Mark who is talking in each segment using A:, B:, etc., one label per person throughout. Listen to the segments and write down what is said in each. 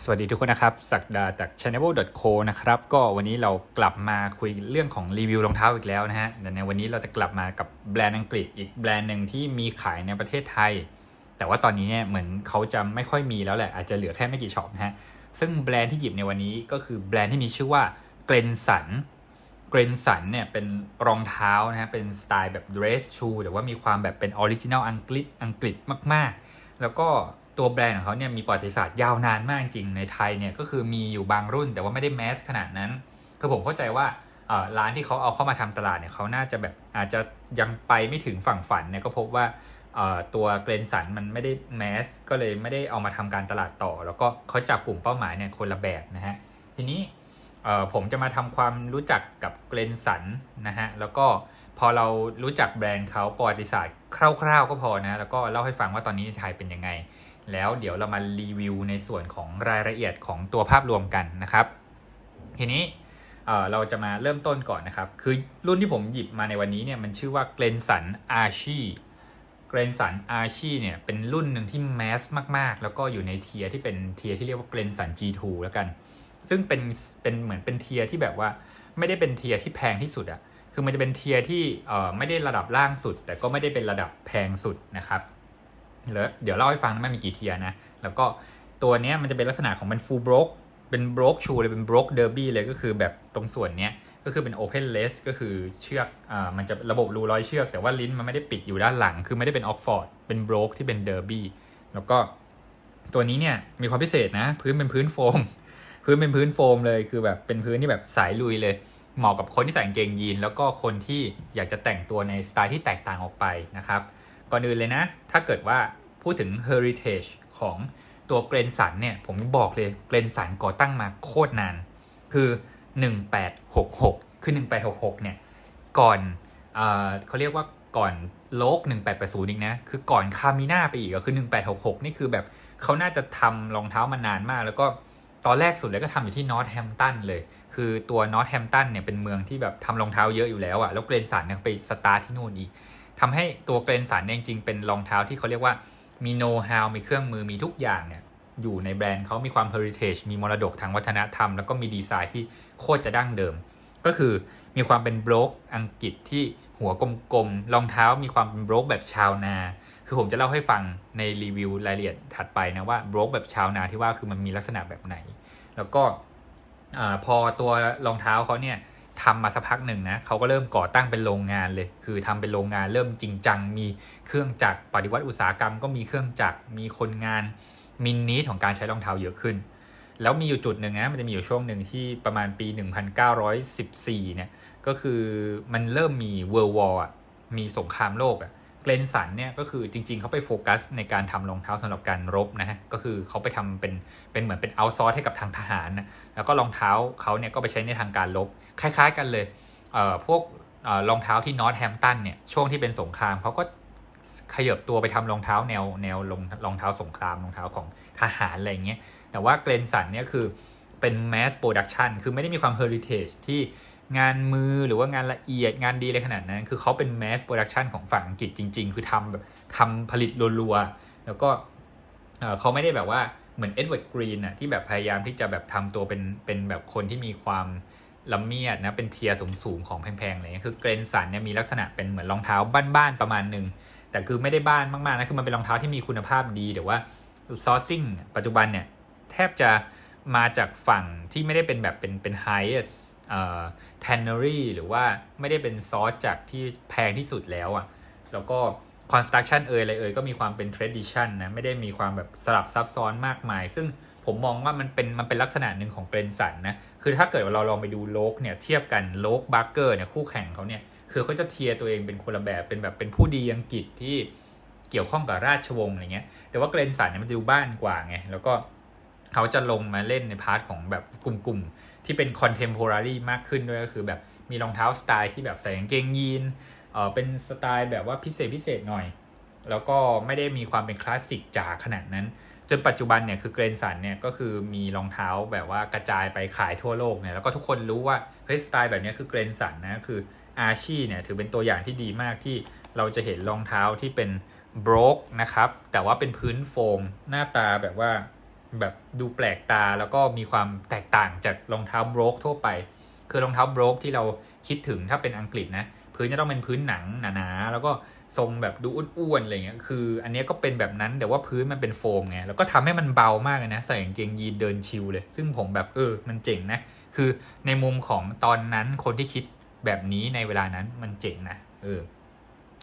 A: สวัสดีทุกคนนะครับสักดาจาก channel.co นะครับก็วันนี้เรากลับมาคุยเรื่องของรีวิวรองเท้าอีกแล้วนะฮะแต่ในวันนี้เราจะกลับมากับแบรนด์อังกฤษอีกแบรนด์หนึ่งที่มีขายในประเทศไทย แต่ว่าตอนนี้เนี่ยเหมือนเขาจะไม่ค่อยมีแล้วแหละ อาจจะเหลือแค่ไม่กี่ช็อปนะฮะซึ่งแบรนด์ที่หยิบในวันนี้ก็คือแบรนด์ที่มีชื่อว่าเกรนสันเกรนสันเนี่ยเป็นรองเท้านะฮะเป็นสไตล์แบบ dress shoe แต่ว่ามีความแบบเป็นออริจินัลอังกฤษอังกฤษมาก ๆ แล้วก็ ตัวแบรนด์ของเขาเนี่ยมีประวัติศาสตร์ยาวนานมากจริงในไทยเนี่ยก็คือมีอยู่บางรุ่นแต่ว่าไม่ได้แมสขนาดนั้นคือผมเข้าใจว่าร้านที่เขาเอาเข้ามาทำตลาดเนี่ยเขาน่าจะแบบอาจจะยังไปไม่ถึงฝั่งฝันเนี่ยก็พบว่าตัวเกรนสันมันไม่ได้แมสก็เลยไม่ได้เอามาทำการตลาดต่อ แล้วก็เขาจับกลุ่มเป้าหมายเนี่ยคนละแบบนะฮะทีนี้ผมจะมาทำความรู้จักกับเกรนสันนะฮะแล้วก็พอเรารู้จักแบรนด์เขาประวัติศาสตร์คร่าวๆ ก็พอนะแล้วก็เล่าให้ฟังว่าตอนนี้ในไทยเป็นยังไง แล้วเดี๋ยวเรามารีวิวในส่วนของรายละเอียดของตัวภาพรวมกันนะครับ ทีนี้เเราจะมาเริ่มต้นก่อนนะครับ คือรุ่นที่ผมหยิบมาในวันนี้เนี่ยมันชื่อว่าเกรนสันอาชีเกรนสันอาชีเนี่ยเป็นรุ่นหนึ่งที่แมสมากๆ แล้วก็อยู่ในเทียร์ที่เป็นเทียร์ที่เรียกว่าเกรนสัน G2 แล้วกัน ซึ่งเป็นเป็นเหมือนเป็นเทียร์ที่แบบว่าไม่ได้เป็นเทียร์ที่แพงที่สุดอะคือมันจะเป็นเทียร์ที่ไม่ได้ระดับล่างสุด แต่ก็ไม่ได้เป็นระดับแพงสุดนะครับ เดี๋ยวเล่าให้ฟังมันมีกี่เทียนะ แล้วก็ตัวเนี้ยมันจะเป็นลักษณะของมันฟูลบล็อกเป็นบล็อกชูเลยเป็นบล็อกเดอร์บี้เลยก็คือแบบตรงส่วนเนี้ยก็คือเป็นโอเพนเลสก็คือเชือกอ่ามันจะระบบรูร้อยเชือก แต่ว่าลิ้นมันไม่ได้ปิดอยู่ด้านหลัง คือไม่ได้เป็นออกฟอร์ดเป็นบล็อกที่เป็นเดอร์บี้แล้วก็ตัวนี้เนี่ยมีความพิเศษนะ พื้นเป็นพื้นโฟม พื้นเป็นพื้นโฟมเลยคือแบบเป็นพื้นที่แบบสายลุยเลย เหมาะกับคนที่ใส่กางเกงยีน แล้วก็คนที่อยากจะแต่งตัวในสไตล์ที่แตกต่างออกไปนะครับ ก่อนอื่นเลยนะ ถ้าเกิดว่าพูดถึง heritage ของตัวเกรนสันเนี่ย ผมบอกเลยเกรนสันก่อตั้งมาโคตรนาน คือ 1866 คือ 1866 เนี่ย ก่อนเอเขาเรียกว่าก่อนโลก 1880 อีกนะ คือก่อนคามิน่าไปอีกก็คือ 1866 นี่คือแบบเขาน่าจะทำรองเท้ามานานมาก แล้วก็ตอนแรกสุดเลยก็ทำอยู่ที่นอตแฮมตันเลย คือตัวนอตแฮมตันเนี่ยเป็นเมืองที่แบบทำรองเท้าเยอะอยู่แล้วอะแล้วเกรนสันเนี่ยไปสตาร์ทที่นู่นอีก ทำให้ตัวเกรนสันเนี่ยจริงๆเป็นรองเท้าที่เขาเรียกว่ามีโน้ตฮาวมีเครื่องมือมีทุกอย่างเนี่ยอยู่ในแบรนด์เขามีความ heritage มีมรดกทางวัฒนธรรม แล้วก็มีดีไซน์ที่โคตรจะดั้งเดิม ก็คือมีความเป็นบล็อกอังกฤษที่หัวกลมๆรองเท้ามีความเป็นบล็อกแบบชาวนา คือผมจะเล่าให้ฟังในรีวิวรายละเอียดถัดไปนะว่าบล็อกแบบชาวนาที่ว่าคือมันมีลักษณะแบบไหน แล้วก็อพอตัวรองเท้าเขาเนี่ย ทำมาสักพักหนึ่งนะเขาก็เริ่มก่อตั้งเป็นโรงงานเลย คือทำเป็นโรงงานเริ่มจริงจัง มีเครื่องจักรปฏิวัติอุตสาหกรรมก็มีเครื่องจักรมีคนงานมินนิดของการใช้รองเท้าเยอะขึ้น แล้วมีอยู่จุดหนึ่งนะมันจะมีอยู่ช่วงหนึ่งที่ประมาณปี 1914เนี่ยก็คือมันเริ่มมี World War อะมีสงครามโลกอะ เกรนสันเนี่ยก็คือจริง ๆ เขาไปโฟกัสในการทำรองเท้าสำหรับการรบนะฮะก็คือเขาไปทำเป็นเป็นเหมือนเป็นเอาซอร์ให้กับทางทหารนะแล้วก็รองเท้าเขาเนี่ยก็ไปใช้ในทางการรบคล้าย ๆ กันเลยเอ่อพวกเอ่อรองเท้าที่นอตแฮมตันเนี่ยช่วงที่เป็นสงครามเขาก็ขยับตัวไปทำรองเท้าแนวแนวรองรองเท้าสงครามรองเท้าของทหารอะไรเงี้ยแต่ว่าเกรนสันเนี่ยคือเป็น mass production คือไม่ได้มีความ heritage ที่ งานมือหรือว่างานละเอียดงานดีอะไรขนาดนั้น คือเขาเป็น mass production ของฝั่งอังกฤษจริง ๆ คือทำแบบทำผลิตรัวๆ แล้วก็เขาไม่ได้แบบว่าเหมือนเอ็ดเวิร์ดกรีนอะที่แบบพยายามที่จะแบบทำตัวเป็นเป็นแบบคนที่มีความละเมียดนะเป็นเทียร์สูงๆของแพงๆอะไรเงี้ยคือเกรนสันเนี่ยมีลักษณะเป็นเหมือนรองเท้าบ้านๆประมาณหนึ่งแต่คือไม่ได้บ้านมากๆนะคือมันเป็นรองเท้าที่มีคุณภาพดีแต่ว่าซอร์ซิ่งปัจจุบันเนี่ยแทบจะมาจากฝั่งที่ไม่ได้เป็นแบบเป็นเป็น highest เอ่ อ tannery หรือว่าไม่ได้เป็นซอสจากที่แพงที่สุดแล้วอะ่ะแล้วก็ construction เอ่ยอะไรเอ่ยก็มีความเป็น tradition นะไม่ได้มีความแบบสลับซับซ้อนมากมาย ซึ่งผมมองว่ามันเป็นมันเป็นลักษณะหนึ่งของเกรนสันนะคือถ้าเกิดว่าเราลองไปดูโลกเนี่ยเทียบกันโลกบัคเกอร์เนี่ยคู่แข่งเขาเนี่ยคือเขาจะเทียร์ตัวเองเป็นคนละแบบเป็นแบบเป็นผู้ดีอังกฤษที่เกี่ยวข้องกับราชวงศ์อะไรเงี้ยแต่ว่าเกรนสันเนี่ยมันจะดูบ้านกว่าไงแล้วก็เขาจะลงมาเล่นในพาร์ทของแบบกลุ่มๆ ที่เป็นคอนเทม p o r a r y มากขึ้นด้วยก็คือแบบมีรองเท้าสไตล์ที่แบบใส่กางเกงยีนเออเป็นสไตล์แบบว่าพิเศษพิเศษหน่อย แล้วก็ไม่ได้มีความเป็นคลาสสิกจ๋าขนาดนั้น จนปัจจุบันเนี่ยคือเกรนสันเนี่ยก็คือมีรองเท้าแบบว่ากระจายไปขายทั่วโลกเนี่ยแล้วก็ทุกคนรู้ว่าเฮ้ยสไตล์แบบนี้คือเกรนสันนะคืออาชีเนี่ยถือเป็นตัวอย่างที่ดีมากที่เราจะเห็นรองเท้าที่เป็นบล็อกนะครับแต่ว่าเป็นพื้นโฟมหน้าตาแบบว่า แบบดูแปลกตาแล้วก็มีความแตกต่างจากรองเท้าโบรกทั่วไป คือรองเท้าโบรกที่เราคิดถึงถ้าเป็นอังกฤษนะพื้นจะต้องเป็นพื้นหนังหนาๆแล้วก็ทรงแบบดูอ้วนๆอะไรเงี้ยคือ อันนี้ก็เป็นแบบนั้นแต่ว่าพื้นมันเป็นโฟมไงแล้วก็ทำให้มันเบามากนะใส่กางเกงยีนเดินชิลเลย ซึ่งผมแบบเออมันเจ๋งนะคือในมุมของตอนนั้นคนที่คิดแบบนี้ในเวลานั้นมันเจ๋งนะเออ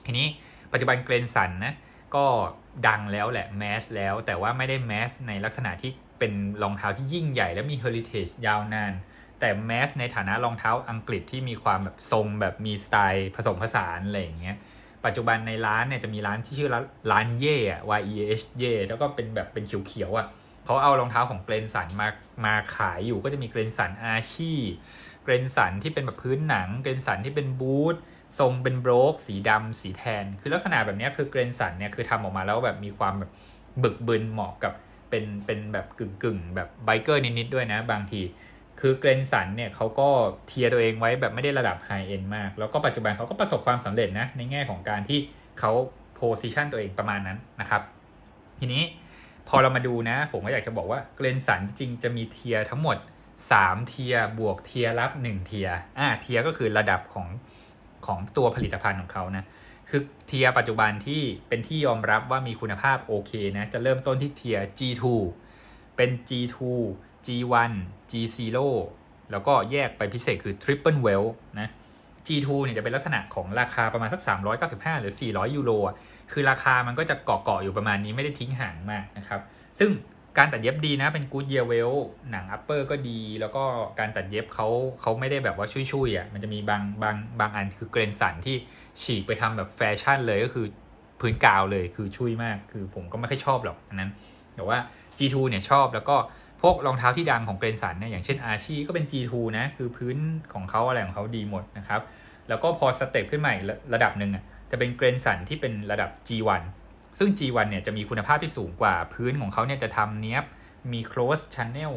A: ทีนี้ปัจจุบันเกรนสันนะ ก็ดังแล้วแหละแมสแล้ว แต่ว่าไม่ได้แมสในลักษณะที่เป็นรองเท้าที่ยิ่งใหญ่และมีเฮอริเทจยาวนาน แต่แมสในฐานะรองเท้าอังกฤษที่มีความแบบทรงแบบมีสไตล์ผสมผสานอะไรอย่างเงี้ยปัจจุบันในร้านเนี่ยจะมีร้านที่ชื่อร้านร้านเย่อะ Y E H เย่แล้วก็เป็นแบบเป็นเขียวๆอะเขาเอารองเท้าของเกรนสันมามาขายอยู่ก็จะมีเกรนสันอาชีเกรนสันที่เป็นแบบพื้นหนัง เกรนสันที่เป็นบูท ทรงเป็นโบรกสีดำสีแทน คือลักษณะแบบนี้คือเกรนสันเนี่ยคือทำออกมาแล้วแบบมีความแบบบึกบึนเหมาะกับเป็นเป็นแบบกึ่งกึ่งแบบไบเกอร์นิดๆด้วยนะบางที คือเกรนสันเนี่ยเขาก็เทียร์ตัวเองไว้แบบไม่ได้ระดับไฮเอ็นมาก แล้วก็ปัจจุบันเขาก็ประสบความสำเร็จนะในแง่ของการที่เขาโพสิชันตัวเองประมาณนั้นนะครับ ทีนี้พอเรามาดูนะ ผมก็อยากจะบอกว่าเกรนสันจริงจะมีเทียร์ทั้งหมด 3 เทียร์บวกเทียร์รับ 1 เทียร์อ่าเทียร์ก็คือระดับของ ของตัวผลิตภัณฑ์ของเขานะคือเทียร์ปัจจุบันที่เป็นที่ยอมรับว่ามีคุณภาพโอเคนะจะเริ่มต้นที่เทียร์ G2 เป็น G2 G1 G0 แล้วก็แยกไปพิเศษคือ Triple Well นะ G2 เนี่ยจะเป็นลักษณะของราคาประมาณสัก 395 หรือ 400 ยูโรคือราคามันก็จะเกาะๆอยู่ประมาณนี้ไม่ได้ทิ้งห่างมากนะครับ ซึ่ง การตัดเย็บดีนะเป็น Good Year Well หนัง upper ก็ดี แล้วก็การตัดเย็บเขาเขาไม่ได้แบบว่าชุยๆอะมันจะมีบางบางบางอันคือเกรนสันที่ฉีกไปทำแบบแฟชั่นเลยก็คือพื้นกาวเลยคือชุยมาก คือผมก็ไม่ค่อยชอบหรอกอันนั้น แต่ว่า G2 เนี่ยชอบแล้วก็พวกรองเท้าที่ดังของเกรนสันเนี่ยอย่างเช่นอาชีก็เป็น G2 นะคือพื้นของเขาอะไรของเขาดีหมดนะครับแล้วก็พอสเต็ปขึ้นมาอีกระระดับหนึ่งอะจะเป็นเกรนสันที่เป็นระดับ G1 ซึ่ง G1 เนี่ยจะมีคุณภาพที่สูงกว่าพื้นของเขาเนี่ยจะทำเนี้ยบมี close channel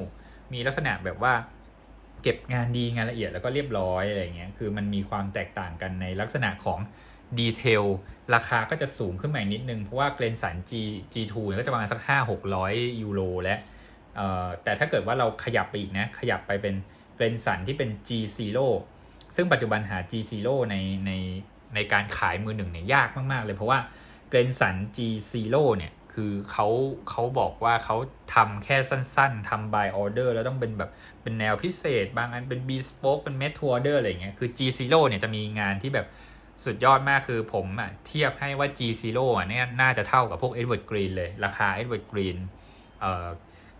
A: มีลักษณะแบบว่าเก็บงานดีงานละเอียดแล้วก็เรียบร้อยอะไรเงี้ยคือมันมีความแตกต่างกันในลักษณะของดีเทลราคาก็จะสูงขึ้นมาอีกนิดนึง เพราะว่าเกรนสัน G G2 เนี่ยก็จะประมาณสัก 5 600 ยูโรแล้วแต่ถ้าเกิดว่าเราขยับไปอีกนะ ขยับไปเป็นเกรนสันที่เป็น G0 ซึ่งปัจจุบันหา G0 ในในในการขายมือหนึ่งเนี่ยยากมาก ๆ เลยเพราะว่า เกรนสัน G0 เนี่ยคือเขาเขาบอกว่าเขาทำแค่สั้นๆทำ by order แล้วต้องเป็นแบบเป็นแนวพิเศษ บางอันเป็น bespoke เป็น made to order อะไรเงี้ยคือ G0 เนี่ยจะมีงานที่แบบสุดยอดมากคือผมอะเทียบให้ว่า G0 อะเนี่ยน่าจะเท่ากับพวก Edward Green เลย ราคา Edward Green เอ่อ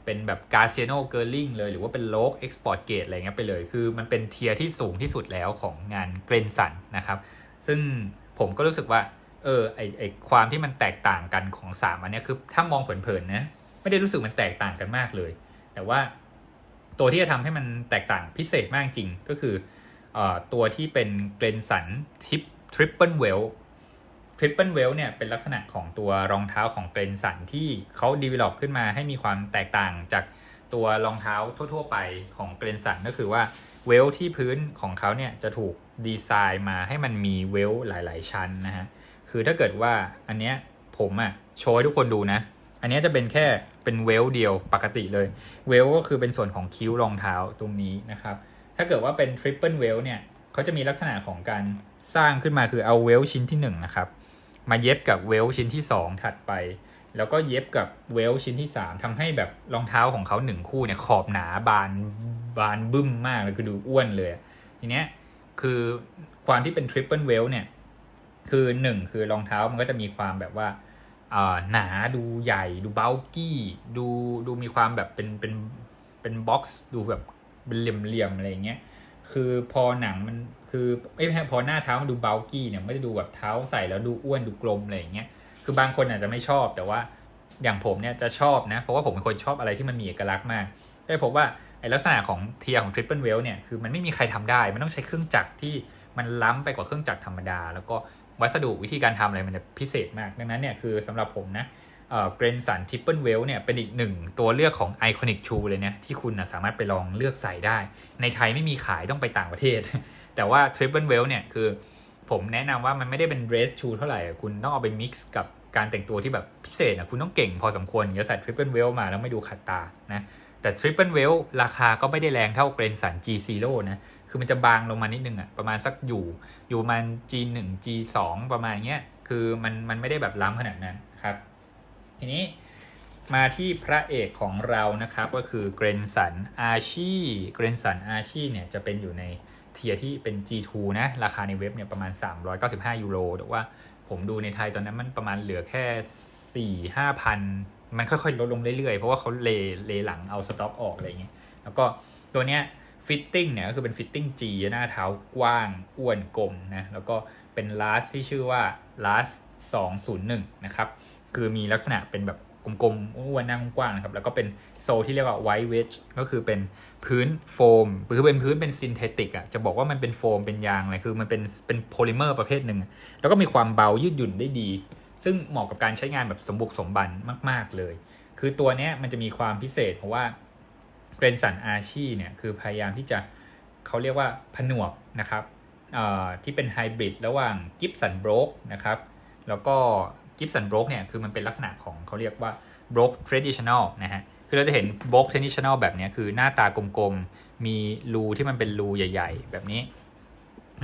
A: เป็นแบบกาเซียโนเกอร์ลิงเลย หรือว่าเป็นโลกเอ็กซ์พอร์ตเกตอะไรเงี้ยไปเลย คือมันเป็นเทียร์ที่สูงที่สุดแล้วของงานเกรนสันนะครับ ซึ่งผมก็รู้สึกว่า เออไอไอความที่มันแตกต่างกันของสามอันนี้คือถ้ามองเผินๆนะไม่ได้รู้สึกมันแตกต่างกันมากเลย แต่ว่าตัวที่จะทำให้มันแตกต่างพิเศษมากจริงก็คืออตัวที่เป็นเกรนสันทิปทริปเปิลเวลทริปเปิลเวลเนี่ยเป็นลักษณะของตัวรองเท้าของเกรนสันที่เขาดีเวล็อปขึ้นมาให้มีความแตกต่างจากตัวรองเท้าทั่ว ๆ ไปของเกรนสันก็คือว่าเวลที่พื้นของเขาเนี่ยจะถูกดีไซน์มาให้มันมีเวลหลาย ๆ ชั้นนะฮะ คือถ้าเกิดว่าอันเนี้ยผมอะโชว์ให้ทุกคนดูนะ อันเนี้ยจะเป็นแค่เป็นเวลเดียวปกติเลย เวลก็คือเป็นส่วนของคิ้วรองเท้าตรงนี้นะครับ ถ้าเกิดว่าเป็นทริปเปิลเวลเนี่ยเขาจะมีลักษณะของการสร้างขึ้นมาคือเอาเวลชิ้นที่หนึ่งนะครับ มาเย็บกับเวลชิ้นที่ 2 ถัดไป แล้วก็เย็บกับเวลชิ้นที่ 3ทำให้แบบรองเท้าของเขาหนึ่งคู่เนี่ยขอบหนาบานบานบึ้มมากเลยคือดูอ้วนเลย ทีเนี้ยคือความที่เป็นทริปเปิลเวลเนี่ย คือหนึ่งคือรองเท้ามันก็จะมีความแบบว่าอ่าหนาดูใหญ่ดูเบลกี้ดูดูมีความแบบเป็นเป็นเป็นบ็อกซ์ดูแบบเป็นเหลี่ยมๆอะไรเงี้ยคือพอหนังมันคือไม่ใช่พอหน้าเท้ามันดูเบลกี้เนี่ยไม่ได้ดูแบบเท้าใส่แล้วดูอ้วนดูกลมอะไรเงี้ยคือบางคนอาจจะไม่ชอบแต่ว่าอย่างผมเนี่ยจะชอบนะ เพราะว่าผมเป็นคนชอบอะไรที่มันมีเอกลักษณ์มากได้พบว่าไอลักษณะของเทียของทริปเปิลเวลเนี่ยคือมันไม่มีใครทำได้ มันต้องใช้เครื่องจักรที่มันล้ำไปกว่าเครื่องจักรธรรมดา แล้วก็ วัสดุวิธีการทำอะไรมันจะพิเศษมาก ดังนั้นเนี่ยคือสำหรับผมนะเกรนสันทิปเปิลเวลเนี่ยเป็นอีกหนึ่งตัวเลือกของไอคอนิกชูเลยเนี่ยที่คุณนะสามารถไปลองเลือกใส่ได้ ในไทยไม่มีขายต้องไปต่างประเทศ แต่ว่าทริปเปิลเวลเนี่ยคือผมแนะนำว่ามันไม่ได้เป็นเดรสชูเท่าไหร่ คุณต้องเอาไปมิกซ์กับการแต่งตัวที่แบบพิเศษอะคุณต้องเก่งพอสมควรอย่าใส่ทริปเปิลเวลมาแล้วไม่ดูขัดตานะแต่ทริปเปิลเวลราคาก็ไม่ได้แรงเท่าเกรนสัน G Zero นะ คือมันจะบางลงมานิดนึงอะประมาณสักอยู่อยู่ประมาณ G1 G2 ประมาณเงี้ยคือมันมันไม่ได้แบบล้ำขนาดนั้นครับ ทีนี้มาที่พระเอกของเรานะครับก็คือเกรนสันอาชีเกรนสันอาชีเนี่ยจะเป็นอยู่ในเทียที่เป็น G2 นะ ราคาในเว็บเนี่ยประมาณ 395 ยูโรแต่ว่าผมดูในไทยตอนนั้นมันประมาณเหลือแค่ 4 5พันมันค่อยๆ ลดลงเรื่อยๆ เพราะว่าเขาเลเลหลังเอาสต็อกออกอะไรเงี้ยแล้วก็ตัวเนี้ย ฟิตติ้งเนี่ยก็คือเป็นฟิตติ้ง G หน้าเท้ากว้างอ้วนกลมนะแล้วก็เป็นลาสที่ชื่อว่าลาส201 นะครับ คือมีลักษณะเป็นแบบกลมๆอ้วนหน้ากว้างนะครับ แล้วก็เป็นโซลที่เรียกว่าไวท์เวจก็คือเป็นพื้นโฟมคือเป็นพื้นเป็นซินเทติกอะจะบอกว่ามันเป็นโฟมเป็นยางอะไรคือมันเป็นเป็นโพลิเมอร์ประเภทหนึ่ง แล้วก็มีความเบายืดหยุ่นได้ดี ซึ่งเหมาะกับการใช้งานแบบสมบุกสมบันมาก ๆเลย คือตัวเนี้ยมันจะมีความพิเศษเพราะว่า เกรนสันอาชีเนี่ยคือพยายามที่จะเขาเรียกว่าผนวกนะครับที่เป็นไฮบริดระหว่างกิฟสันโบรกนะครับแล้วก็กิฟสันโบรกเนี่ยคือมันเป็นลักษณะของเขาเรียกว่าโบรกทรดิชัน a ลนะฮะคือเราจะเห็นบรกทรดิชันลแบบนี้คือหน้าตากลมๆ มีรูที่มันเป็นรูใหญ่ ๆ แบบนี้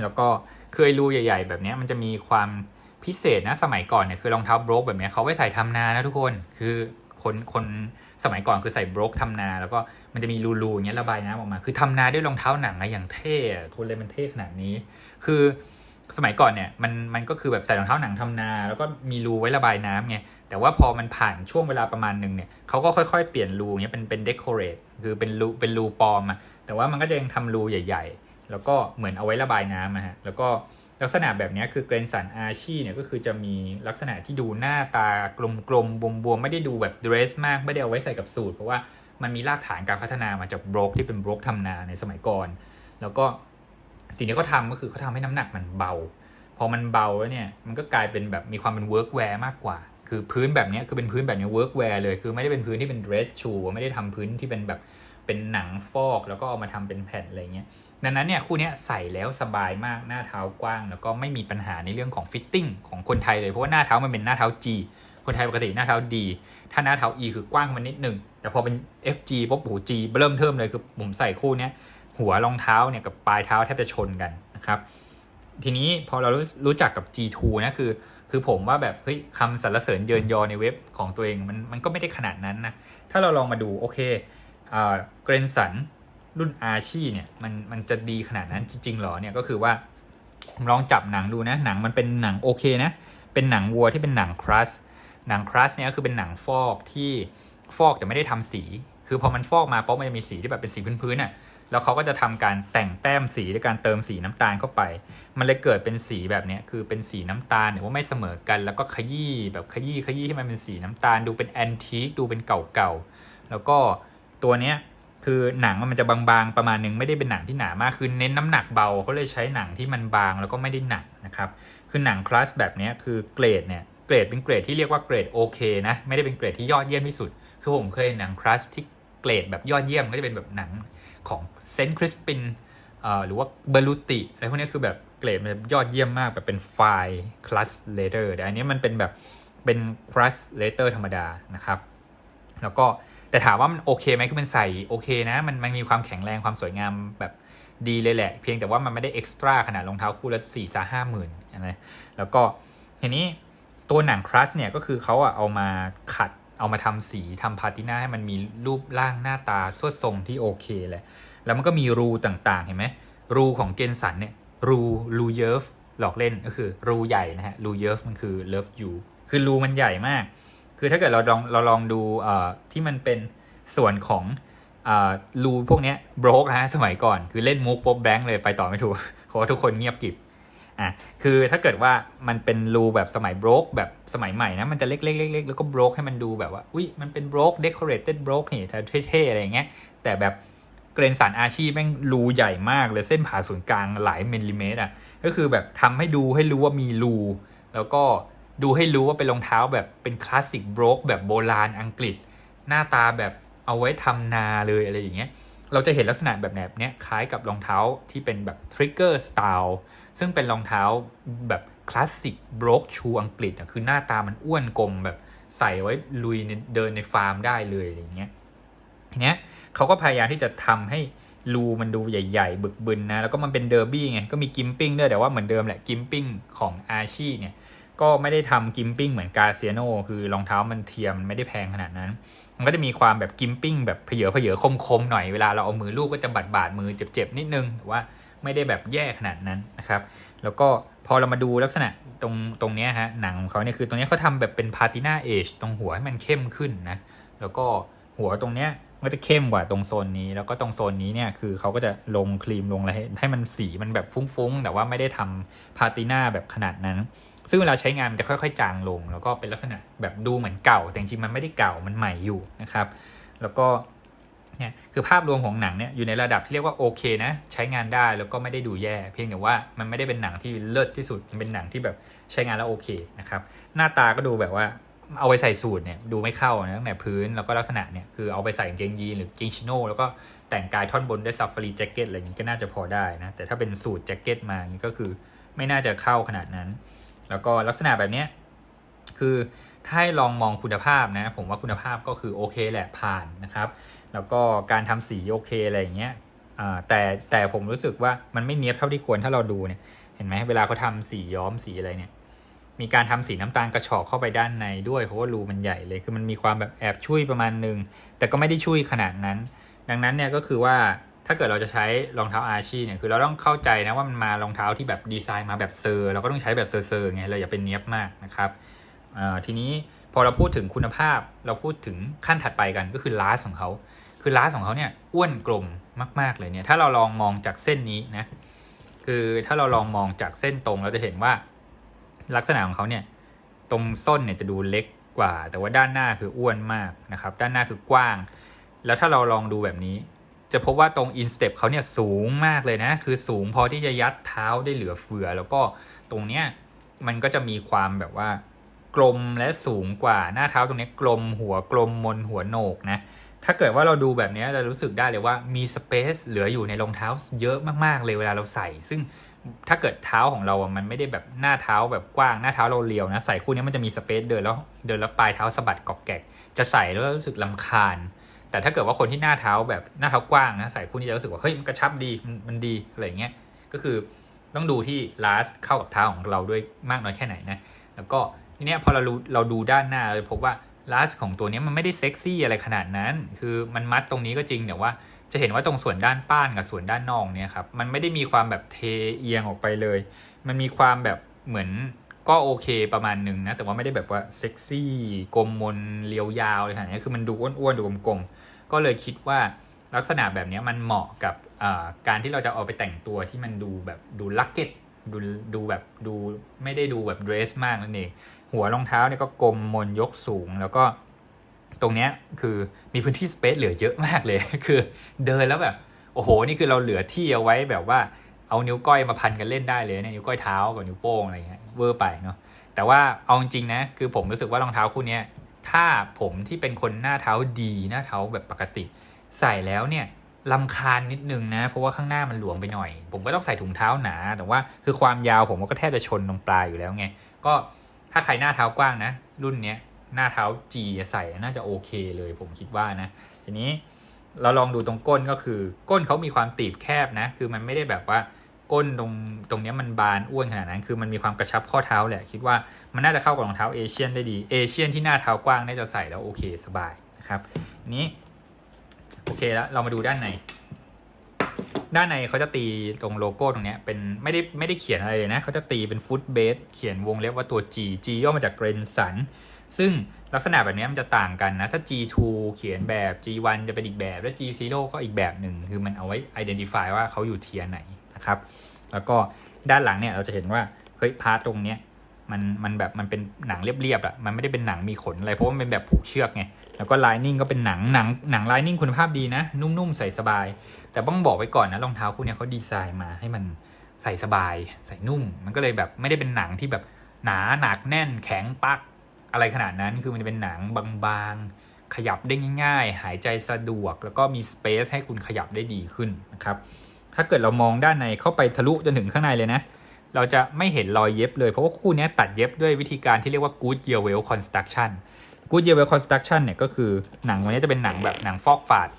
A: แล้วก็เคือไอ้รูใหญ่ ๆ แบบนี้มันจะมีความพิเศษนะสมัยก่อนเนี่ยคือรองเท้าบรกแบบนี้เขาไว้ใส่ทำนานะทุกคน คือ คนคนสมัยก่อนคือใส่โบรกทำนา แล้วก็มันจะมีรูๆอย่างเงี้ยระบายน้ำออกมา คือทำนาด้วยรองเท้าหนังอะอย่างเท่คนเลยมันเท่ขนาดนี้ คือสมัยก่อนเนี่ยมันมันก็คือแบบใส่รองเท้าหนังทำนา แล้วก็มีรูไว้ระบายน้ำไงแต่ว่าพอมันผ่านช่วงเวลาประมาณหนึ่งเนี่ยเขาก็ค่อยๆ เปลี่ยนรูเงี้ยเป็นเป็นเดคอเรทคือเป็นรูเป็นรูปลอมอะแต่ว่ามันก็จะยังทำรูใหญ่ ๆ แล้วก็เหมือนเอาไว้ระบายน้ำอะฮะแล้วก็ ลักษณะแบบนี้คือเกรนสันอาชีเนี่ยก็คือจะมีลักษณะที่ดูหน้าตากลมๆบวมๆไม่ได้ดูแบบเดรสมากไม่ได้เอาไว้ใส่กับสูทเพราะว่ามันมีรากฐานการพัฒนามาจากโบรกที่เป็นโบรกทำนาในสมัยก่อน แล้วก็สิ่งที่เขาทำก็คือเขาทำให้น้ำหนักมันเบา พอมันเบาแล้วเนี่ยมันก็กลายเป็นแบบมีความเป็นเวิร์กแวร์มากกว่า คือพื้นแบบนี้คือเป็นพื้นแบบนี้เวิร์กแวร์เลยคือไม่ได้เป็นพื้นที่เป็นเดรสชูไม่ได้ทำพื้นที่เป็นแบบเป็นหนังฟอก แล้วก็เอามาทำเป็นแผ่นอะไรเงี้ย ดังนั้นเนี่ยคู่นี้ใส่แล้วสบายมากหน้าเท้ากว้าง แล้วก็ไม่มีปัญหาในเรื่องของฟิตติ้งของคนไทยเลยเพราะว่าหน้าเท้ามันเป็นหน้าเท้า G คนไทยปกติหน้าเท้า D ถ้าหน้าเท้า E คือกว้างมันนิดหนึ่งแต่พอเป็น FG ปุ๊บโอ้โห G เริ่มเทิมเลยคือผมใส่คู่นี้หัวรองเท้าเนี่ยกับปลายเท้าแทบจะชนกันนะครับทีนี้พอเรารู้รู้จักกับ G2 นะคือ คือผมว่าแบบเฮ้ยคำสรรเสริญเยินยอในเว็บของตัวเองมันมันก็ไม่ได้ขนาดนั้นนะถ้าเราลองมาดูโอเคอ่าเกรนสัน รุ่นอาชีเนี่ยมันมันจะดีขนาดนั้นจริงๆหรอเนี่ยก็คือว่าลองจับหนังดูนะหนังมันเป็นหนังโอเคนะเป็นหนังวัวที่เป็นหนังครัสหนังครัสเนี่ยก็คือเป็นหนังฟอกที่ฟอกแต่ไม่ได้ทำสี คือพอมันฟอกมาปุ๊บมันจะมีสีที่แบบเป็นสีพื้นๆน่ะแล้วเขาก็จะทำการแต่งแต้มสีด้วยการเติมสีน้ำตาลเข้าไป มันเลยเกิดเป็นสีแบบนี้คือเป็นสีน้ำตาลหรือว่าไม่เสมอกัน แล้วก็ขยี้แบบขยี้ขยี้ให้มันเป็นสีน้ำตาล ดูเป็นแอนทีคดูเป็นเก่าๆแล้วก็ตัวเนี้ย คือหนังมันจะบางๆประมาณนึงไม่ได้เป็นหนังที่หนามากคือเน้นน้ำหนักเบาเขาเลยใช้หนังที่มันบางแล้วก็ไม่ได้หนักนะครับคือหนังคลาสแบบนี้คือเกรดเนี่ยเกรดเป็นเกรดที่เรียกว่าเกรดโอเคนะไม่ได้เป็นเกรดที่ยอดเยี่ยมที่สุด คือผมเคยเห็นหนังคลาสที่เกรดแบบยอดเยี่ยมก็จะเป็นแบบหนังของเซนคริสปินหรือว่าเบลูติอะไรพวกนี้คือแบบเกรดมันยอดเยี่ยมมากแบบเป็นไฟล์คลาสเลเตอร์แต่อันนี้มันเป็นแบบเป็นคลาสเลเตอร์ธรรมดานะครับ แล้วก็ แต่ถามว่ามันโอเคไหมคือมันใส่โอเคนะ มันมันมีความแข็งแรงความสวยงามแบบดีเลยแหละ เพียงแต่ว่ามันไม่ได้เอ็กซ์ตร้าขนาดรองเท้าคู่ละสี่สาห้าหมื่นนะแล้วก็ทีนี้ตัวหนังครัสเนี่ยก็คือเขาอะเอามาขัดเอามาทำสีทำพาติน่าให้มันมีรูปร่างหน้าตาสวดทรงที่โอเคแหละ แล้วมันก็มีรูต่างๆ เห็นไหมรูของเกนสันเนี่ยรูรูเยิร์ฟหลอกเล่นก็คือรูใหญ่นะฮะรูเยิร์ฟมันคือ love you คือรูมันใหญ่มาก คือถ้าเกิดเราลองเราลองดูที่มันเป็นส่วนของรูพวกนี้บรกนะฮะสมัยก่อน คือเล่นมุกป๊บแบงค์เลยไปต่อไม่ถูกเพราะว่าทุกคนเงียบกิบอะคือถ้าเกิดว่ามันเป็นรูแบบสมัยบรกแบบสมัยใหม่นะมันจะเล็กๆๆๆแล้วก็บรกให้มันดูแบบว่าอุ้ยมันเป็นบรกเดคอเรท e ดบรกนี่เท่ๆอะไรอย่างเงี้ยแต่แบบเกรนสันอาชีพแม่งรูใหญ่มากเลยเส้นผ่าศูนย์กลางหลายมิลลิเมตรอะก็คือแบบทำให้ดูให้รู้ว่ามีรูแล้วก็ ดูให้รู้ว่าเป็นรองเท้าแบบเป็นคลาสสิกบรกแบบโบราณอังกฤษ หน้าตาแบบเอาไว้ทำนาเลยอะไรอย่างเงี้ยเราจะเห็นลักษณะแบบแบบเนี้ยคล้ายกับรองเท้าที่เป็นแบบทริกเกอร์สไตล์ซึ่งเป็นรองเท้าแบบคลาสสิกบล็อกชูอังกฤษอะคือหน้าตามันอ้วนกลมแบบใส่ไว้ลุยเดินในฟาร์มได้เลยอะไรอย่างเงี้ยทีเนี้ยเขาก็พยายามที่จะทำให้รูมันดูใหญ่ ๆ บึกบึนนะ แล้วก็มันเป็นเดอร์บี้ไง ก็มีกิมปิ้งด้วย แต่ว่าเหมือนเดิมแหละ กิมปิ้งของอาชีเนี่ย ก็ไม่ได้ทำกิมปิ้งเหมือนกาเซียโนคือรองเท้ามันเทียมไม่ได้แพงขนาดนั้น มันก็จะมีความแบบกิมปิ้งแบบเพเยอเพเยอคมๆหน่อยเวลาเราเอามือลูกก็จะบาดบาดมือเจ็บๆนิดนึงแต่ว่าไม่ได้แบบแย่ขนาดนั้นนะครับแล้วก็พอเรามาดูลักษณะตรงตรงนี้ฮะหนังของเขาเนี่ยคือตรงนี้เขาทำแบบเป็นพาตินาเอชตรงหัวให้มันเข้มขึ้นนะแล้วก็หัวตรงเนี้ยมันก็จะเข้มกว่าตรงโซนนี้ แล้วก็ตรงโซนนี้เนี่ยคือเขาก็จะลงครีมลงอะไรให้มันสีมันแบบฟุ้งๆ แต่ว่าไม่ได้ทำพาตินาแบบขนาดนั้น ซึ่งเวลาใช้งานมันจะค่อยๆ จางลง แล้วก็เป็นลักษณะแบบดูเหมือนเก่า แต่จริงๆมันไม่ได้เก่ามันใหม่อยู่นะครับ แล้วก็เนี่ยคือภาพรวมของหนังเนี่ยอยู่ในระดับที่เรียกว่าโอเคนะใช้งานได้แล้วก็ไม่ได้ดูแย่ เพียงแต่ว่ามันไม่ได้เป็นหนังที่เลิศที่สุดมันเป็นหนังที่แบบใช้งานแล้วโอเคนะครับหน้าตาก็ดูแบบว่าเอาไปใส่สูทเนี่ยดูไม่เข้านะตั้งแต่พื้นแล้วก็ลักษณะเนี่ยคือเอาไปใส่กางเกงยีนหรือกางเกงชิโน่แล้วก็แต่งกายท่อนบนด้วยซัฟฟารีแจ็คเก็ตอะไรอย่างนี้ก็น่าจะพอได้นะแต่ถ้าเป็นสูทแจ็คเก็ตมาอย่างนี้ก็คือไม่น่าจะเข้าขนาดนั้น แล้วก็ลักษณะแบบนี้คือถ้าลองมองคุณภาพนะ ผมว่าคุณภาพก็คือโอเคแหละผ่านนะครับ แล้วก็การทำสีโอเคอะไรอย่างเงี้ยแต่แต่ผมรู้สึกว่ามันไม่เนียบเท่าที่ควรถ้าเราดูเนี่ยเห็นไหมเวลาเขาทำสีย้อมสีอะไรเนี่ยมีการทำสีน้ำตาลกระชอกเข้าไปด้านในด้วยเพราะว่ารูมันใหญ่เลยคือมันมีความแบบแอบช่วยประมาณนึงแต่ก็ไม่ได้ช่วยขนาดนั้น ดังนั้นเนี่ยก็คือว่า ถ้าเกิดเราจะใช้รองเท้าอาชีเนี่ยคือเราต้องเข้าใจนะว่ามันมารองเท้าที่แบบดีไซน์มาแบบเซอร์เราก็ต้องใช้แบบเซอร์ๆไงเราอย่าเป็นเนี้ยบมากนะครับอ่าทีนี้พอเราพูดถึงคุณภาพเราพูดถึงขั้นถัดไปกันก็คือลาสของเขาคือลาสของเขาเนี่ยอ้วนกลมมาก ๆ เลยเนี่ยถ้าเราลองมองจากเส้นนี้นะคือถ้าเราลองมองจากเส้นตรงเราจะเห็นว่าลักษณะของเขาเนี่ยตรงส้นเนี่ยจะดูเล็กกว่า แต่ว่าด้านหน้าคืออ้วนมากนะครับด้านหน้าคือกว้าง แล้วถ้าเราลองดูแบบนี้ จะพบว่าตรงอินสเต็ปเขาเนี่ยสูงมากเลยนะ คือสูงพอที่จะยัดเท้าได้เหลือเฟือ แล้วก็ตรงเนี้ยมันก็จะมีความแบบว่ากลมและสูงกว่าหน้าเท้าตรงเนี้ยกลมหัวกลมมนหัวโหนกนะ ถ้าเกิดว่าเราดูแบบนี้ยจะรู้สึกได้เลยว่ามีสเปซเหลืออยู่ในรองเท้าเยอะมากๆเลยเวลาเราใส่ ซึ่งถ้าเกิดเท้าของเราอะมันไม่ได้แบบหน้าเท้าแบบกว้างหน้าเท้าเราเรียวนะใส่คู่นี้มันจะมีสเปซเดินแล้วเดินแล้วปลายเท้าสะบัดกอกแกกจะใส่แล้วรู้สึกลำคาญ แต่ถ้าเกิดว่าคนที่หน้าเท้าแบบหน้าเท้ากว้างนะใส่คู่นี้จะรู้สึกว่าเฮ้ยมันกระชับดีมันดีอะไรเงี้ยก็คือต้องดูที่ลาสเข้ากับเท้าของเราด้วยมากน้อยแค่ไหนนะแล้วก็ทีเนี้ยพอเรารู้เราดูด้านหน้าเราพบว่าลาสของตัวนี้มันไม่ได้เซ็กซี่อะไรขนาดนั้น คือมันมัดตรงนี้ก็จริงแต่ว่าจะเห็นว่าตรงส่วนด้านป้านกับส่วนด้านนอกเนี่ยครับมันไม่ได้มีความแบบเทเอียงออกไปเลย มันมีความแบบเหมือน ก็โอเคประมาณหนึ่งนะ แต่ว่าไม่ได้แบบว่าเซ็กซี่กลมมนเรียวยาวเลยขนาดนี้คือมันดูอ้วนๆดูกลมๆก็เลยคิดว่าลักษณะแบบนี้มันเหมาะกับการที่เราจะเอาไปแต่งตัวที่มันดูแบบดูลักเก็ตดูดูแบบดูไม่ได้ดูแบบเดรสมากนั่นเองหัวรองเท้าเนี่ยก็กลมมนยกสูงแล้วก็ตรงเนี้ยคือมีพื้นที่สเปซเหลือเยอะมากเลย คือเดินแล้วแบบ โอ้โห นี่คือเราเหลือที่เอาไว้แบบว่า เอานิ้วก้อยมาพันกันเล่นได้เลยเนี่ยนิ้วก้อยเท้ากับนิ้วโป้งอะไรเงี้ยเวอร์ไปเนาะแต่ว่าเอาจริงนะคือผมรู้สึกว่ารองเท้าคู่นี้ถ้าผมที่เป็นคนหน้าเท้าดีหน้าเท้าแบบปกติ ใส่แล้วเนี่ยลำคาญนิดนึงนะเพราะว่าข้างหน้ามันหลวมไปหน่อย ผมก็ต้องใส่ถุงเท้าหนา แต่ว่าคือความยาวผมก็แทบจะชนตรงปลายอยู่แล้วไงก็ถ้าใครหน้าเท้ากว้างนะ รุ่นเนี้ยหน้าเท้าจีใส่น่าจะโอเคเลยผมคิดว่านะ ทีนี้เราลองดูตรงก้นก็คือ ก้นเขามีความตีบแคบนะ คือมันไม่ได้แบบว่า ก้นตรงตรงนี้มันบานอ้วนขนาดนั้น คือมันมีความกระชับข้อเท้าแหละ คิดว่ามันน่าจะเข้ากับรองเท้าเอเชียนได้ดี เอเชียนที่หน้าเท้ากว้างน่าจะใส่แล้วโอเคสบายนะครับนี้โอเคแล้วเรามาดูด้านใน ด้านในเขาจะตีตรงโลโก้ตรงนี้เป็นไม่ได้ไม่ได้เขียนอะไรเลยนะเขาจะตีเป็นฟุตเบสเขียนวงเล็บว่าตัว G G ย่อมาจากเกรนสันซึ่งลักษณะแบบนี้มันจะต่างกันนะ ถ้า G2 เขียนแบบ G1 จะเป็นอีกแบบ และ G0 ก็อีกแบบหนึ่ง คือมันเอาไว้ identify ว่าเขาอยู่เทียร์ไหน นะครับแล้วก็ด้านหลังเนี่ยเราจะเห็นว่าเฮ้ยพาร์ตตรงเนี้ยมันมันแบบมันเป็นหนังเรียบๆอะมันไม่ได้เป็นหนังมีขนอะไรเพราะว่ามันเป็นแบบผูกเชือกไงแล้วก็ lining ก็เป็นหนังหนังหนัง lining คุณภาพดีนะ นุ่มๆใส่สบาย แต่ต้องบอกไว้ก่อนนะรองเท้าคู่เนี้ยเขาดีไซน์มาให้มันใส่สบายใส่นุ่ม มันก็เลยแบบไม่ได้เป็นหนังที่แบบหนาหนักแน่นแข็งปักอะไรขนาดนั้นคือมันเป็นหนังบางๆ ขยับได้ง่าย ๆ หายใจสะดวก แล้วก็มีสเปซให้คุณขยับได้ดีขึ้นนะครับ ถ้าเกิดเรามองด้านในเข้าไปทะลุจนถึงข้างในเลยนะ เราจะไม่เห็นรอยเย็บเลยเพราะว่าคู่นี้ตัดเย็บด้วยวิธีการที่เรียกว่า good year well construction good year well construction เนี่ยก็คือหนังตัวนี้จะเป็นหนังแบบหนังฟอกฝาด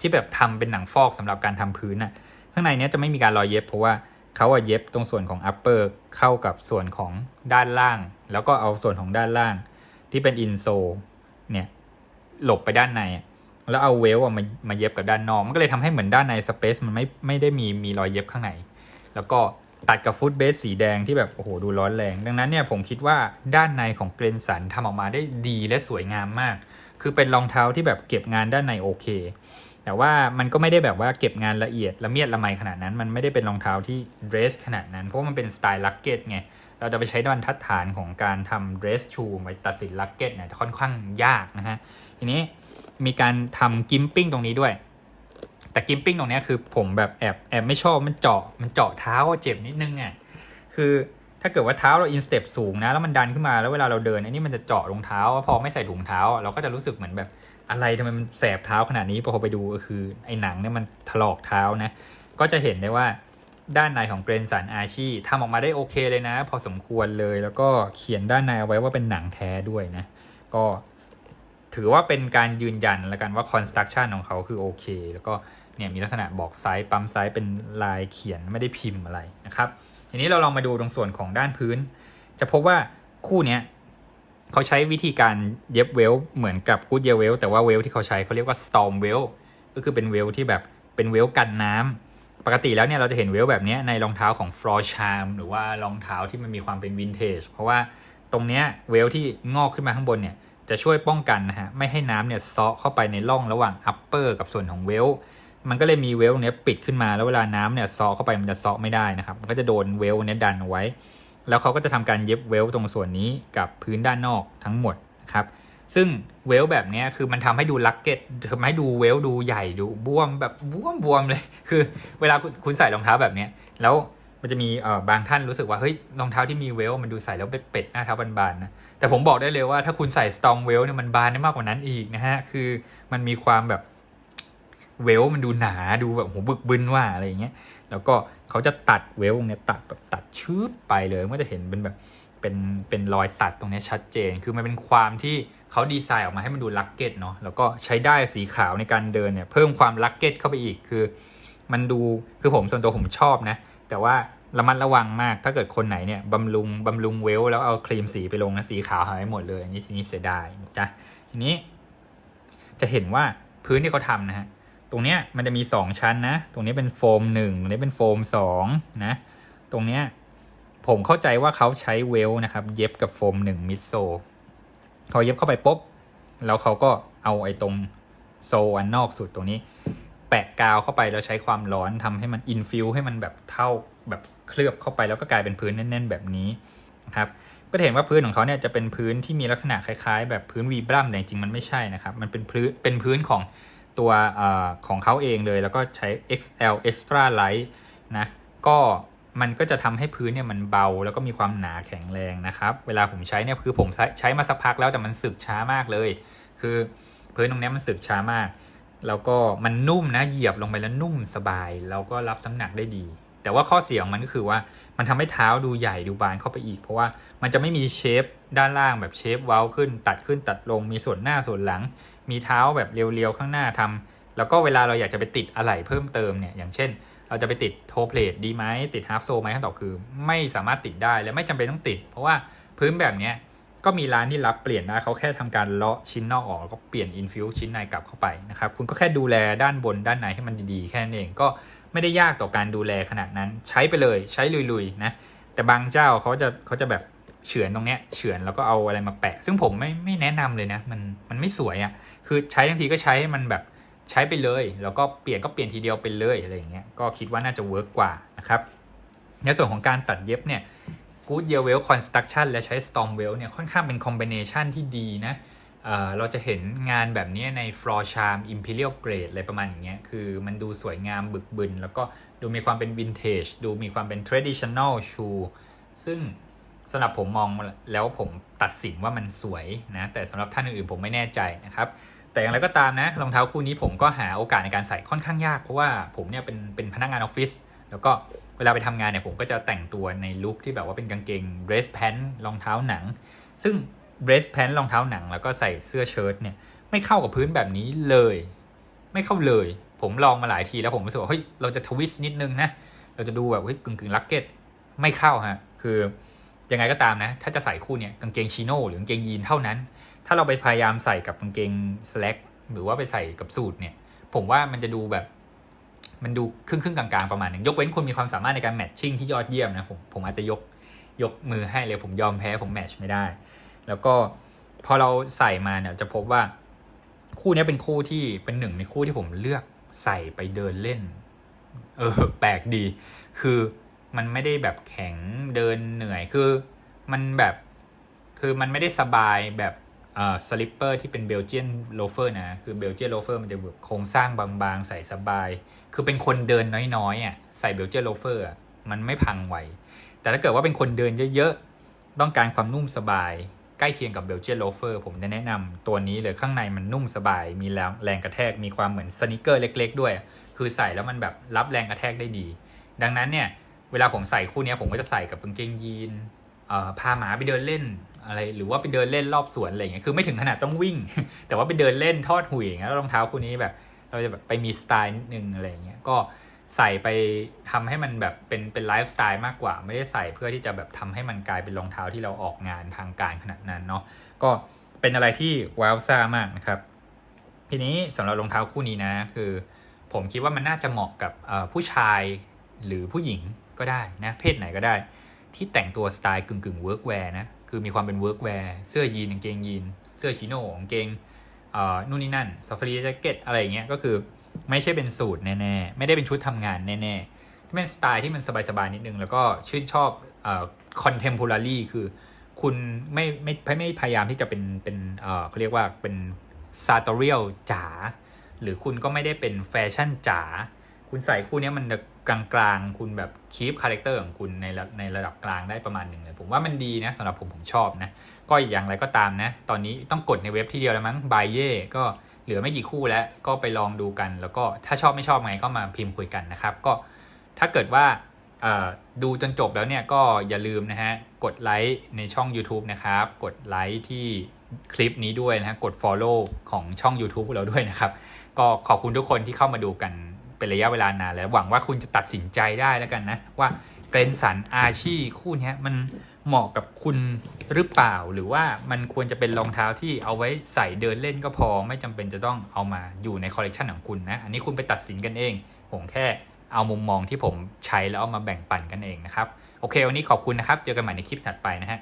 A: ที่แบบทำเป็นหนังฟอกสำหรับการทำพื้นน่ะข้างในเนี้ยจะไม่มีการรอยเย็บเพราะว่าเขาอะเย็บตรงส่วนของ upper เข้ากับส่วนของด้านล่าง แล้วก็เอาส่วนของด้านล่าง ที่เป็น insole เนี่ยหลบไปด้านใน แล้วเอาเวลอะมามาเย็บกับด้านนอกมันก็เลยทำให้เหมือนด้านในสเปซมันไม่ไม่ได้มีมีรอยเย็บข้างใน แล้วก็ตัดกับฟุตเบสสีแดงที่แบบโอ้โหดูร้อนแรง ดังนั้นเนี่ยผมคิดว่าด้านในของเกรนสันทำออกมาได้ดีและสวยงามมาก คือเป็นรองเท้าที่แบบเก็บงานด้านในโอเค แต่ว่ามันก็ไม่ได้แบบว่าเก็บงานละเอียดละเมียดละไมขนาดนั้น มันไม่ได้เป็นรองเท้าที่เดรสขนาดนั้น เพราะมันเป็นสไตล์ลักเก็ตไงเราจะไปใช้บรรทัดฐานของการทำเดรสชูไปตัดสินลักเก็ตเนี่ยจะค่อนข้างยากนะฮะทีนี้ มีการทำกิมปิ้งตรงนี้ด้วย แต่กิมปิ้งตรงนี้คือผมแบบแอบแอบไม่ชอบมันเจาะมันเจาะเท้าเจ็บนิดนึงอะคือถ้าเกิดว่าเท้าเราอินสเต็ปสูงนะแล้วมันดันขึ้นมาแล้วเวลาเราเดินอันนี้มันจะเจาะรองเท้า พอไม่ใส่ถุงเท้า เราก็จะรู้สึกเหมือนแบบอะไรทำไมมันแสบเท้าขนาดนี้พอไปดูก็คือไอ้หนังเนี่ยมันถลอกเท้านะ ก็จะเห็นได้ว่าด้านในของเกรนสันอาชีทำออกมาได้โอเคเลยนะ พอสมควรเลยแล้วก็เขียนด้านในเอาไว้ว่าเป็นหนังแท้ด้วยนะ ก็ ถือว่าเป็นการยืนยันแล้วกันว่าคอนสตรั c ชั่นของเขาคือโอเค แล้วก็เนี่ยมีลักษณะบอกไซส์ปั๊มไซส์เป็นลายเขียนไม่ได้พิมพ์อะไรนะครับ ทีนี้เราลองมาดูตรงส่วนของด้านพื้น จะพบว่าคู่เนี้ยเขาใช้วิธีการเย็บเวลเหมือนกับกูดเยเวลแต่ว่าเวลที่เขาใช้เขาเรียกว่า storm well ก็คือเป็นเวลที่แบบเป็นเวลกันน้ำปกติแล้วเนี่ยเราจะเห็นเวลแบบนี้ในรองเท้าของ f l o r c h a r m หรือว่ารองเท้าที่มันมีความเป็นวินเทจเพราะว่าตรงเนี้ยเวลที่งอกขึ้นมาข้างบนเนี่ย จะช่วยป้องกันนะฮะไม่ให้น้ำเนี่ยเซาะเข้าไปในร่องระหว่าง upper กับส่วนของเวลมันก็เลยมีเวลเนี้ยปิดขึ้นมาแล้วเวลาน้ำเนี่ยซอเข้าไปมันจะซอไม่ได้นะครับ มันก็จะโดนเวลเนี้ยดันเอาไว้ แล้วเขาก็จะทำการเย็บเวลตรงส่วนนี้กับพื้นด้านนอกทั้งหมดนะครับซึ่งเวลแบบนี้คือมันทำให้ดูลักเก็ตทำให้ดูเวลดูใหญ่ดูบวมแบบบวมบวมเลย คือ เวลาคุณใส่รองเท้าแบบนี้แล้ว มันจะมีเอ่อบางท่านรู้สึกว่าเฮ้ยรองเท้าที่มีเวลมันดูใส่แล้วเป็ดเป็ดหน้าเท้าบานๆนะแต่ผมบอกได้เลยว่าถ้าคุณใส่สตองเวลเนี่ยมันบานได้มากกว่านั้นอีกนะฮะคือมันมีความแบบเวลมันดูหนาดูแบบโหบึกบึนว่าอะไรอย่างเงี้ยแล้วก็เขาจะตัดเวลเนี่ยตัดแบบตัดชืบไปเลยมันก็จะเห็นเป็นแบบเป็นเป็นรอยตัดตรงเนี้ยชัดเจน คือมันเป็นความที่เขาดีไซน์ออกมาให้มันดูลักเก็ตเนาะแล้วก็ใช้ได้สีขาวในการเดินเนี่ยเพิ่มความลักเก็ตเข้าไปอีกคือ มันดูคือผมส่วนตัวผมชอบนะ แต่ว่าระมัดระวังมาก ถ้าเกิดคนไหนเนี่ยบำรุงบำรุงเวลแล้วเอาครีมสีไปลงนะสีขาวหายหมดเลยอันนี้ทีนี้เสียดายจ้ะทีนี้ จะเห็นว่าพื้นที่เขาทำนะฮะตรงเนี้ยมันจะมี2ชั้นนะ ตรงนี้เป็นโฟม1ตรงนี้เป็นโฟม2นะ ตรงเนี้ยผมเข้าใจว่าเขาใช้เวลนะครับ เย็บกับโฟม1มิดโซเขาเย็บเข้าไปปุ๊บแล้วเขาก็เอาไอ้ตรงโซอันนอกสุดตรงนี้ แปะกาวเข้าไปแล้วใช้ความร้อนทำให้มันอินฟิวให้มันแบบเท่าแบบเคลือบเข้าไปแล้วก็กลายเป็นพื้นแน่น ๆ แบบนี้นะครับก็เห็นว่าพื้นของเขาเนี่ยจะเป็นพื้นที่มีลักษณะคล้ายๆ แบบพื้นวีบรัมแต่จริงๆมันไม่ใช่นะครับ มันเป็นพื้นเป็นพื้นของตัวอของเขาเองเลย แล้วก็ใช้ XL Extra Light นะก็มันก็จะทำให้พื้นเนี่ยมันเบาแล้วก็มีความหนาแข็งแรงนะครับ เวลาผมใช้เนี่ยคือผมใช้ใช้มาสักพักแล้วแต่มันสึกช้ามากเลย คือพื้นตรงนี้มันสึกช้ามาก แล้วก็มันนุ่มนะเหยียบลงไปแล้วนุ่มสบาย แล้วก็รับน้ำหนักได้ดี แต่ว่าข้อเสียของมันก็คือว่ามันทำให้เท้าดูใหญ่ดูบานเข้าไปอีก เพราะว่ามันจะไม่มีเชฟด้านล่างแบบเชฟเว้าขึ้น ตัดขึ้นตัดลงมีส่วนหน้าส่วนหลัง มีเท้าแบบเรียวๆข้างหน้าทำแล้วก็เวลาเราอยากจะไปติดอะไหล่เพิ่มเติมเนี่ยอย่างเช่น เราจะไปติดโทเพลทดีไหมติดฮาร์ฟโซไหมคำตอบคือ ไม่สามารถติดได้และไม่จำเป็นต้องติด เพราะว่าพื้นแบบเนี้ย ก็มีร้านที่รับเปลี่ยนได้เขาแค่ทำการเลาะชิ้นนอกออกแล้วก็เปลี่ยนอินฟิวชิ้นในกลับเข้าไปนะครับคุณก็แค่ดูแลด้านบนด้านในให้มันดีๆ แค่นั้นเองก็ไม่ได้ยากต่อการดูแลขนาดนั้น ใช้ไปเลยใช้ลุยๆนะแต่บางเจ้าเขาจะเขาจะแบบเฉือนตรงเนี้ยเฉือนแล้วก็เอาอะไรมาแปะ ซึ่งผมไม่ไม่แนะนำเลยนะมันมันไม่สวยอะ่ะคือใช้ทั้งทีก็ใช้ให้มันแบบใช้ไปเลย แล้วก็เปลี่ยนก็เปลี่ยนทีเดียวไปเลยอะไรอย่างเงี้ยก็คิดว่าน่าจะเวิร์กกว่านะครับในส่วนของการตัดเย็บเนี่ย Good Year Well Construction และใช้ Storm Well เนี่ยค่อนข้างเป็นคอมบิเนชันที่ดีนะเอ่อเราจะเห็นงานแบบนี้ใน Floor Charm Imperial Grade อะไรประมาณอย่างเงี้ยคือมันดูสวยงามบึกบึน แล้วก็ดูมีความเป็น Vintage ดูมีความเป็น Traditional Shoe ซึ่งสำหรับผมมองแล้วผมตัดสินว่ามันสวยนะแต่สำหรับท่านอื่นๆผมไม่แน่ใจนะครับแต่อย่างไรก็ตามนะรองเท้าคู่นี้ผมก็หาโอกาสในการใส่ค่อนข้างยากเพราะว่าผมเนี่ยเป็นเป็นพนักงานออฟฟิศ แล้วก็เวลาไปทำงานเนี่ยผมก็จะแต่งตัวในลุคที่แบบว่าเป็นกางเกง dress pant รองเท้าหนัง ซึ่ง dress pant รองเท้าหนัง แล้วก็ใส่เสื้อเชิ้ตเนี่ยไม่เข้ากับพื้นแบบนี้เลย ไม่เข้าเลย ผมลองมาหลายทีแล้วผมรู้สึกว่าเฮ้ยเราจะทวิสต์นิดนึงนะเราจะดูแบบเฮ้ยกึ่งกึ่งลักเก็ตไม่เข้าฮะคือยังไงก็ตามนะ ถ้าจะใส่คู่เนี่ยกางเกงชิโน่หรือกางเกงยีนเท่านั้น ถ้าเราไปพยายามใส่กับกางเกงสแลกหรือว่าไปใส่กับสูทเนี่ย ผมว่ามันจะดูแบบ มันดูครึ่งครึ่งกลางๆประมาณหนึงยกเว้นคุณมีความสามารถในการแมทชิ่งที่ยอดเยี่ยมนะผมผมอาจจะยกยกมือให้เลยผมยอมแพ้ผมแมทชไม่ได้ แล้วก็พอเราใส่มาเนี่ยจะพบว่าคู่นี้เป็นคู่ที่เป็นหนึ่งในคู่ที่ผมเลือกใส่ไปเดินเล่น เออ แปลกดี คือมันไม่ได้แบบแข็งเดินเหนื่อยคือ มันแบบ คือมันไม่ได้สบายแบบ สลิปเปอร์ที่เป็นเบลเจียนโลเฟอร์นะ คือเบลเจียนโลเฟอร์มันจะแบบโครงสร้างบางๆ ใส่สบาย คือเป็นคนเดินน้อยๆอะใส่เบลเจียนโลเฟอร์มันไม่พังไวแต่ถ้าเกิดว่าเป็นคนเดินเยอะๆ ต้องการความนุ่มสบาย ใกล้เคียงกับเบลเจียนโลเฟอร์ผมจะแนะนำตัวนี้เลยข้างในมันนุ่มสบาย มีแรงกระแทกมีความเหมือนสนิเกอร์เล็ก ๆ ด้วย คือใส่แล้วมันแบบรับแรงกระแทกได้ดี ดังนั้นเนี่ยเวลาผมใส่คู่นี้ผมก็จะใส่กับกางเกงยีนพาหมาไปเดินเล่น อะไร หรือว่าไปเดินเล่นรอบสวนอะไรเงี้ยคือไม่ถึงขนาดต้องวิ่ง แต่ว่าไปเดินเล่นทอดหุ่ยอย่างเงี้ยแล้วรองเท้าคู่นี้แบบ เราจะแบบไปมีสไตล์นิดนึงอะไรเงี้ยก็ใส่ไปทำให้มันแบบเป็นเป็นไลฟ์สไตล์มากกว่า ไม่ได้ใส่เพื่อที่จะแบบทำให้มันกลายเป็นรองเท้าที่เราออกงานทางการขนาดนั้นเนาะก็เป็นอะไรที่ว้าวซ่ามากนะครับ ทีนี้สำหรับรองเท้าคู่นี้นะคือ ผมคิดว่ามันน่าจะเหมาะกับผู้ชายหรือผู้หญิงก็ได้นะเพศไหนก็ได้ ที่แต่งตัวสไตล์กึ่งกึ่งเวิร์กแวร์นะ คือมีความเป็นเวิร์กแวร์เสื้อยีนกางเกงยีน เสื้อชิโน่กางเกงเอ่อนู่นนี่นั่นซ a ฟ a รีแจ็คเก็ตอะไรเงี้ยก็คือไม่ใช่เป็นสูตรแน่ๆ ไม่ได้เป็นชุดทำงานแน่ๆที่เป็นสไตล์ที่มันสบายๆนิดนึง แล้วก็ชื่นชอบเอ่อคอนเทมพอรารีคือคุณไม่ไม่ไม่พยายามที่จะเป็นเป็นเอ่อเขาเรียกว่าเป็นซาตอเรียลจ๋าหรือคุณก็ไม่ได้เป็นแฟชั่นจ๋า คุณใส่คู่นี้มันกลางๆ คุณแบบคีปคาแรคเตอร์ของคุณในระในระดับกลางได้ประมาณหนึ่งเลย ผมว่ามันดีนะสำหรับผมผมชอบนะ ก็อย่างไรก็ตามนะ ตอนนี้ต้องกดในเว็บที่เดียวแล้วมั้งบายเย่ก็เหลือไม่กี่คู่แล้วก็ไปลองดูกัน แล้วก็ถ้าชอบไม่ชอบไงก็มาพิมพ์คุยกันนะครับ ก็ถ้าเกิดว่าดูจนจบแล้วเนี่ยก็อย่าลืมนะฮะ กดไลค์ในช่อง YouTube นะครับ กดไลค์ที่คลิปนี้ด้วยนะฮะ กด Follow ของช่อง YouTube เราด้วยนะครับ ก็ขอบคุณทุกคนที่เข้ามาดูกัน เป็นระยะเวลานานแล้ว หวังว่าคุณจะตัดสินใจได้แล้วกันนะ ว่าเกรนสันอาชีคู่นี้มันเหมาะกับคุณหรือเปล่า หรือว่ามันควรจะเป็นรองเท้าที่เอาไว้ใส่เดินเล่นก็พอ ไม่จำเป็นจะต้องเอามาอยู่ในคอลเลกชันของคุณนะ อันนี้คุณไปตัดสินกันเอง ผมแค่เอามุมมองที่ผมใช้แล้วเอามาแบ่งปันกันเองนะครับ โอเค วันนี้ขอบคุณนะครับ เจอกันใหม่ในคลิปถัดไปนะฮะ